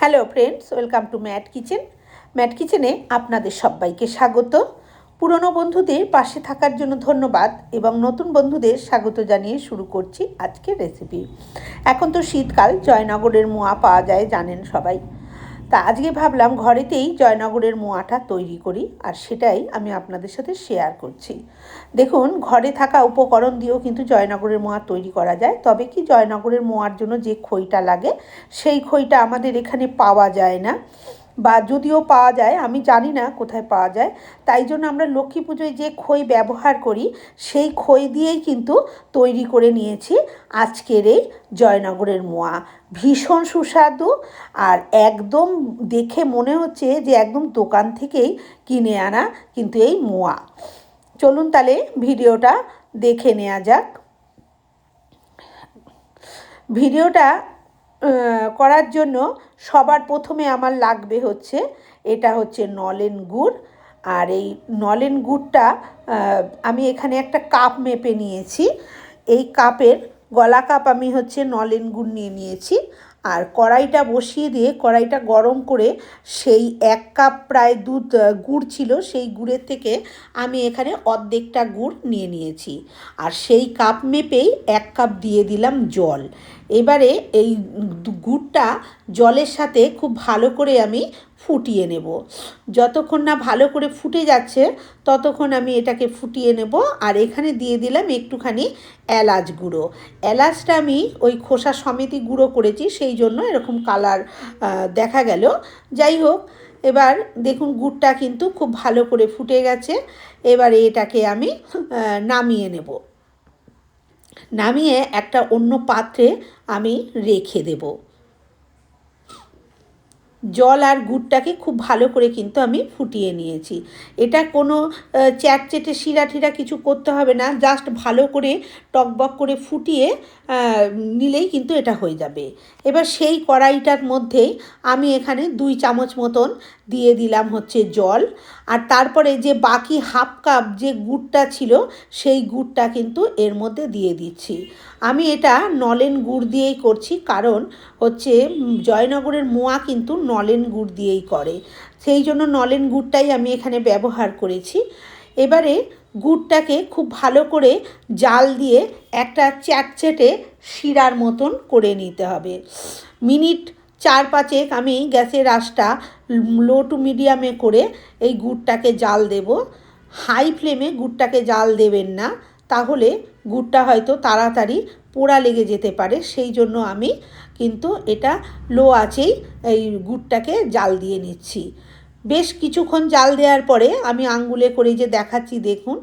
Hello friends, welcome to Mat kitchen. Mat কিচেনে আপনাদের সবাইকে স্বাগত। পুরনো বন্ধুদের পাশে থাকার জন্য ধন্যবাদ এবং নতুন বন্ধুদের স্বাগত জানিয়ে শুরু করছি আজকের রেসিপি এখন তো শীতকাল, জয়নগরের মোয়া পাওয়া যায়, জানেন সবাই। তা আজকে ভাবলাম ঘরেতেই জয়নগরের মোয়াটা তৈরি করি আর সেটাই আমি আপনাদের সাথে শেয়ার করছি। দেখুন, ঘরে থাকা উপকরণ দিয়েও কিন্তু জয়নগরের মোয়া তৈরি করা যায়। তবে কি জয়নগরের মোয়ার জন্য যে খইটা লাগে, সেই খইটা আমাদের এখানে পাওয়া যায় না। বা যদিও পাওয়া যায়, আমি জানি না কোথায় পাওয়া যায়, তাই জন্য আমরা লক্ষ্মী পুজোয় যে খই ব্যবহার করি, সেই খই দিয়েই কিন্তু তৈরি করে নিয়েছি আজকের এই জয়নগরের মোয়া। ভীষণ সুস্বাদু আর একদম দেখে মনে হচ্ছে যে একদম দোকান থেকেই কিনে আনা কিন্তু এই মোয়া। চলুন তাহলে ভিডিওটা দেখে নেওয়া যাক। ভিডিওটা করার জন্য সবার প্রথমে আমার লাগবে হচ্ছে, এটা হচ্ছে নলেন গুড়। আর এই নলেন গুড়টা আমি এখানে একটা কাপ মেপে নিয়েছি। এই কাপের গলা কাপ আমি হচ্ছে নলেন গুড় নিয়ে নিয়েছি। আর কড়াইটা বসিয়ে দিয়ে কড়াইটা গরম করে সেই এক কাপ প্রায় দুধ গুড় ছিল, সেই গুড়ের থেকে আমি এখানে অর্ধেকটা গুড় নিয়ে নিয়েছি। আর সেই কাপ মেপেই এক কাপ দিয়ে দিলাম জল। এবারে এই গুড়টা জলের সাথে খুব ভালো করে আমি ফুটিয়ে নেব। যতক্ষণ না ভালো করে ফুটে যাচ্ছে, ততক্ষণ আমি এটাকে ফুটিয়ে নেব। আর এখানে দিয়ে দিলাম একটুখানি এলাচ গুঁড়ো। এলাচটা আমি ওই খোসা সমেতি গুঁড়ো করেছি, সেই জন্য এরকম কালার দেখা গেল। যাই হোক, এবার দেখুন গুড়টা কিন্তু খুব ভালো করে ফুটে গেছে। এবারে এটাকে আমি নামিয়ে নেব। নামিয়ে একটা অন্য পাত্রে আমি রেখে দেবো। জল আর গুড়টাকে খুব ভালো করে কিন্তু আমি ফুটিয়ে নিয়েছি। এটা কোনো চ্যাটচেটে শিরা ঠিরা কিছু করতে হবে না জাস্ট ভালো করে টকবক করে ফুটিয়ে নিলেই কিন্তু এটা হয়ে যাবে। এবার সেই কড়াইটার মধ্যেই আমি এখানে দুই চামচ মতন দিয়ে দিলাম হচ্ছে জল। আর তারপরে যে বাকি হাফ কাপ যে গুড়টা ছিল, সেই গুড়টা কিন্তু এর মধ্যে দিয়ে দিচ্ছি। আমি এটা নলেন গুড় দিয়েই করছি, কারণ হচ্ছে জয়নগরের মোয়া কিন্তু নলেন গুড় দিয়েই করে। সেই জন্য নলেন গুড়টাই আমি এখানে ব্যবহার করেছি। এবারে গুড়টাকে খুব ভালো করে জাল দিয়ে একটা চ্যাটচেটে শিরার মতন করে নিতে হবে। মিনিট চার পাঁচেক আমি গ্যাসের আঁচটা লো টু মিডিয়ামে করে এই গুড়টাকে জাল দেব। হাই ফ্লেমে গুড়টাকে জাল দেবেন না, তাহলে গুড়টা হয়তো তাড়াতাড়ি পোড়া লেগে যেতে পারে। সেই জন্য আমি কিন্তু এটা লো আছেই এই গুড়টাকে জাল দিয়ে নিচ্ছি। বেশ কিছুক্ষণ জাল দেওয়ার পরে আমি আঙ্গুলে করে যে দেখাচ্ছি, দেখুন,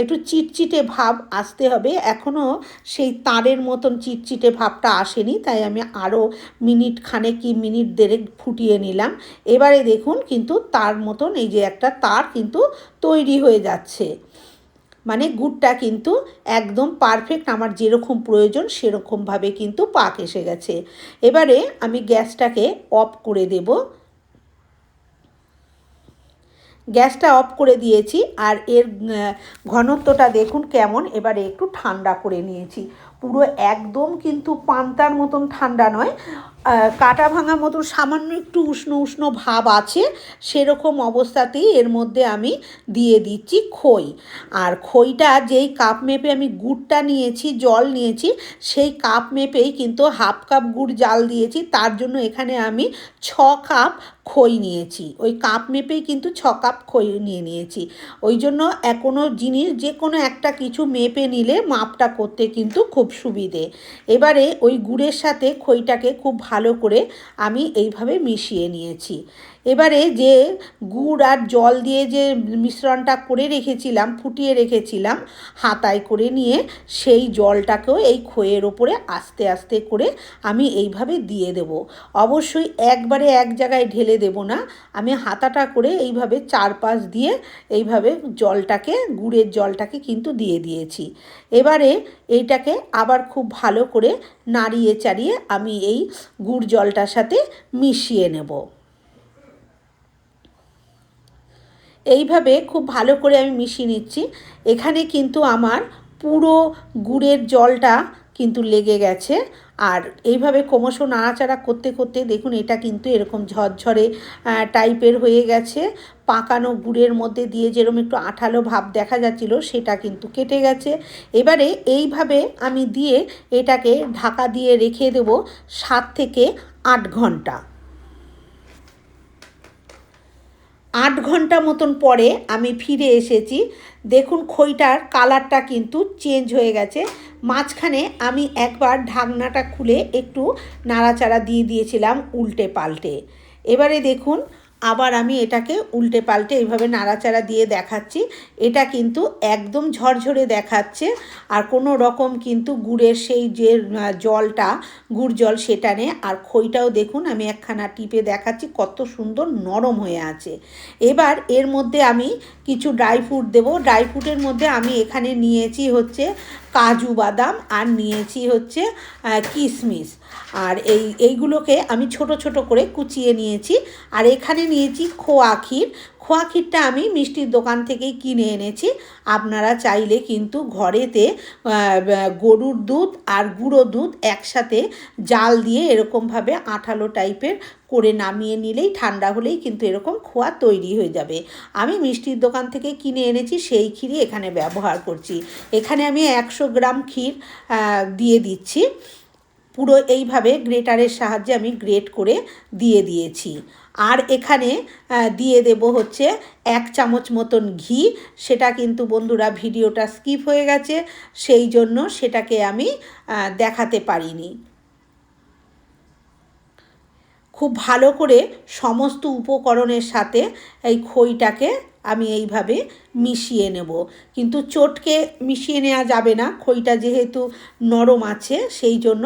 একটু চিটচিটে ভাব আসতে হবে। এখনও সেই তারের মতন চিটচিটে ভাবটা আসেনি, তাই আমি আরও মিনিট খানে কি মিনিট দেড়েক ফুটিয়ে নিলাম। এবারে দেখুন, কিন্তু তার মতন এই যে একটা তার কিন্তু তৈরি হয়ে যাচ্ছে। মানে গুড়টা কিন্তু একদম পারফেক্ট, আমার যেরকম প্রয়োজন সেরকমভাবে কিন্তু পাক এসে গেছে। এবারে আমি গ্যাসটাকে অফ করে দেব। গ্যাসটা অফ করে দিয়েছি আর এর ঘনত্বটা দেখুন কেমন। এবারে একটু ঠান্ডা করে নিয়েছি। পুরো একদম কিন্তু পান্তার মতন ঠান্ডা নয়। কাটা ভাঙা মতন সামান্য একটু উষ্ণ উষ্ণ ভাব আছে, সেরকম অবস্থাতেই এর মধ্যে আমি দিয়ে দিচ্ছি খই। আর খইটা যেই কাপ মেপে আমি গুড়টা নিয়েছি, জল নিয়েছি, সেই কাপ মেপেই কিন্তু হাফ কাপ গুড় জাল দিয়েছি, তার জন্য এখানে আমি ছ কাপ খই নিয়েছি। ওই কাপ মেপেই কিন্তু ছ কাপ খই নিয়ে নিয়েছি। ওই জন্য কোনো জিনিস যে কোনো একটা কিছু মেপে নিলে মাপটা করতে কিন্তু খুব সুবিধে। এবারে ওই গুড়ের সাথে খইটাকে খুব ভালো করে আমি এইভাবে মিশিয়ে নিয়েছি। এবারে যে গুড় আর জল দিয়ে যে মিশ্রণটা করে রেখেছিলাম, ফুটিয়ে রেখেছিলাম, হাতায় করে নিয়ে সেই জলটাকেও এই খইয়ের ওপরে আস্তে আস্তে করে আমি এইভাবে দিয়ে দেব। অবশ্যই একবারে এক জায়গায় ঢেলে দেব না, আমি হাতাটা করে এইভাবে চারপাশ দিয়ে এইভাবে জলটাকে, গুড়ের জলটাকে কিন্তু দিয়ে দিয়েছি। এবারে এইটাকে আবার খুব ভালো করে নাড়িয়ে চাড়িয়ে আমি এই গুড় জলটার সাথে মিশিয়ে নেব। এইভাবে খুব ভালো করে আমি মিশিয়ে নিচ্ছি। এখানে কিন্তু আমার পুরো গুড়ের জলটা কিন্তু লেগে গেছে। আর এইভাবে ক্রমশ নাড়াচাড়া করতে করতে দেখুন এটা কিন্তু এরকম ঝরঝরে টাইপের হয়ে গেছে। পাকানো গুড়ের মধ্যে দিয়ে যেরকম একটু আঠালো ভাব দেখা যাচ্ছিল সেটা কিন্তু কেটে গেছে। এবারে এইভাবে আমি দিয়ে এটাকে ঢাকা দিয়ে রেখে দেবো সাত থেকে আট ঘণ্টা। আট ঘণ্টা মতন পরে আমি ফিরে এসেছি। দেখুন খইটার কালারটা কিন্তু চেঞ্জ হয়ে গেছে। মাঝখানে আমি একবার ঢাকনাটা খুলে একটু নাড়াচাড়া দিয়ে দিয়েছিলাম উল্টে পাল্টে। এবারে দেখুন আবার আমি এটাকে উল্টে পাল্টে এইভাবে নাড়াচাড়া দিয়ে দেখাচ্ছি। এটা কিন্তু একদম ঝরঝরে দেখাচ্ছে আর কোনো রকম কিন্তু গুড়ের সেই যে জলটা, গুড় জল সেটা নেই। আর খইটাও দেখুন, আমি একখানা টিপে দেখাচ্ছি, কত সুন্দর নরম হয়ে আছে। এবার এর মধ্যে আমি কিছু ড্রাই ফ্রুট দেবো। ড্রাই ফ্রুটের মধ্যে আমি এখানে নিয়েছি হচ্ছে কাজু বাদাম আর নিয়েছি হচ্ছে কিশমিশ আর এই, এইগুলোকে আমি ছোট ছোট করে কুচিয়ে নিয়েছি। আর এখানে নিয়েছি খোয়া ক্ষীর। খোয়া ক্ষীরটা আমি মিষ্টির দোকান থেকেই কিনে এনেছি। আপনারা চাইলে কিন্তু ঘরেতে গরুর দুধ আর গুঁড়ো দুধ একসাথে জাল দিয়ে এরকমভাবে আঠালো টাইপের করে নামিয়ে নিলেই ঠান্ডা হলেই কিন্তু এরকম খোয়া তৈরি হয়ে যাবে। আমি মিষ্টির দোকান থেকে কিনে এনেছি, সেই ক্ষীরই এখানে ব্যবহার করছি। এখানে আমি একশো গ্রাম ক্ষীর দিয়ে দিচ্ছি। পুরো এইভাবে গ্রেটারের সাহায্যে আমি গ্রেট করে দিয়ে দিয়েছি। আর এখানে দিয়ে দেব হচ্ছে এক চামচ মতন ঘি। সেটা কিন্তু বন্ধুরা ভিডিওটা স্কিপ হয়ে গেছে, সেই জন্য সেটাকে আমি দেখাতে পারিনি। খুব ভালো করে সমস্ত উপকরণের সাথে এই খইটাকে আমি এইভাবে মিশিয়ে নেব। কিন্তু চটকে মিশিয়ে নেওয়া যাবে না, খইটা যেহেতু নরম আছে, সেই জন্য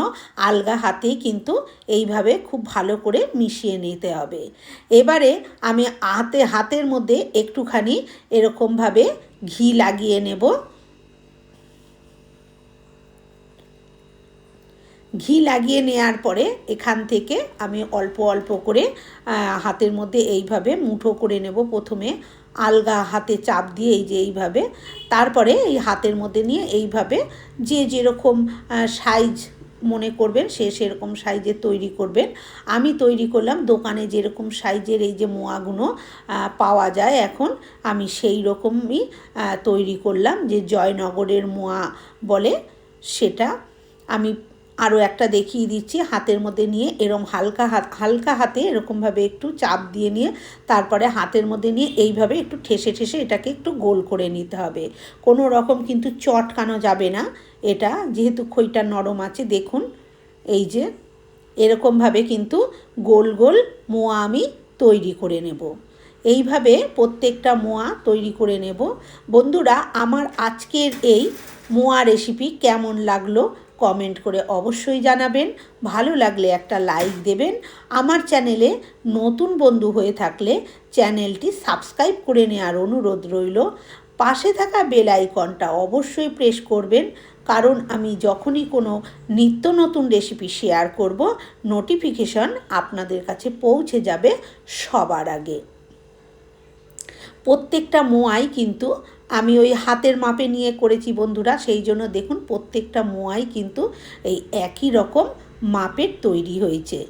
আলগা হাতেই কিন্তু এইভাবে খুব ভালো করে মিশিয়ে নিতে হবে। এবারে আমি হাতে, হাতের মধ্যে একটুখানি এরকমভাবে ঘি লাগিয়ে নেব। ঘি লাগিয়ে নেওয়ার পরে এখান থেকে আমি অল্প অল্প করে হাতের মধ্যে এইভাবে মুঠো করে নেব। প্রথমে আলগা হাতে চাপ দিয়ে এই যে এইভাবে, তারপরে এই হাতের মধ্যে নিয়ে এইভাবে যে যেরকম সাইজ মনে করবেন সে সেরকম সাইজের তৈরি করবেন। আমি তৈরি করলাম দোকানে যেরকম সাইজের এই যে মোয়াগুলো পাওয়া যায় এখন, আমি সেই রকমই তৈরি করলাম। যে জয়নগরের মোয়া বলে সেটা আমি আরও একটা দেখিয়ে দিচ্ছি। হাতের মধ্যে নিয়ে এরম হালকা হাত, হালকা হাতে এরকমভাবে একটু চাপ দিয়ে নিয়ে, তারপরে হাতের মধ্যে নিয়ে এইভাবে একটু ঠেসে ঠেসে এটাকে একটু গোল করে নিতে হবে। কোনো রকম কিন্তু চটকানো যাবে না এটা, যেহেতু খইটা নরম আছে, দেখুন। এই যে, এরকমভাবে কিন্তু গোল গোল মোয়া আমি তৈরি করে নেব। এইভাবে প্রত্যেকটা মোয়া তৈরি করে নেব। বন্ধুরা, আমার আজকের এই মোয়া রেসিপি কেমন লাগল? কমেন্ট করে অবশ্যই জানাবেন। ভালো লাগলে একটা লাইক দেবেন। আমার চ্যানেলে নতুন বন্ধু হয়ে থাকলে চ্যানেলটি সাবস্ক্রাইব করে নেওয়ার অনুরোধ রইল। পাশে থাকা বেল আইকনটা অবশ্যই প্রেস করবেন। কারণ আমি যখনই কোনো নিত্য নতুন রেসিপি শেয়ার করব, নোটিফিকেশন আপনাদের কাছে পৌঁছে যাবে সবার আগে। প্রত্যেকটা মোয়াই কিন্তু আমি ওই হাতের মাপে নিয়ে করেছি বন্ধুরা, সেই জন্য দেখুন প্রত্যেকটা মোয়াই কিন্তু এই একই রকম মাপের তৈরি হয়েছে।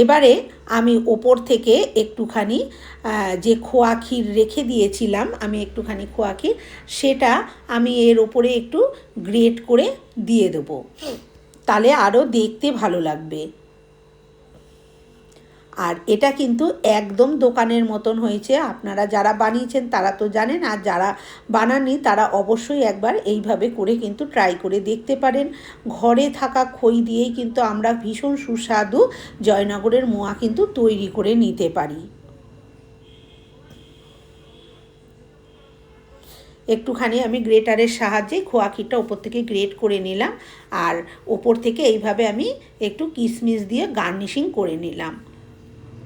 এবারে আমি ওপর থেকে একটুখানি যে খোয়া ক্ষীর রেখে দিয়েছিলাম, আমি একটুখানি খোয়া ক্ষীর, সেটা আমি এর ওপরে একটু গ্রেট করে দিয়ে দেবো। তাহলে আরও দেখতে ভালো লাগবে। আর এটা কিন্তু একদম দোকানের মতন হয়েছে। আপনারা যারা বানিয়েছেন তারা তো জানেন, আর যারা বানাননি তারা অবশ্যই একবার এইভাবে করে কিন্তু ট্রাই করে দেখতে পারেন। ঘরে থাকা খই দিয়েই কিন্তু আমরা ভীষণ সুস্বাদু জয়নগরের মোয়া কিন্তু তৈরি করে নিতে পারি। একটুখানি আমি গ্রেটারের সাহায্যে খোয়াকিটা ওপর থেকে গ্রেট করে নিলাম, আর ওপর থেকে এইভাবে আমি একটু কিশমিশ দিয়ে গার্নিশিং করে নিলাম।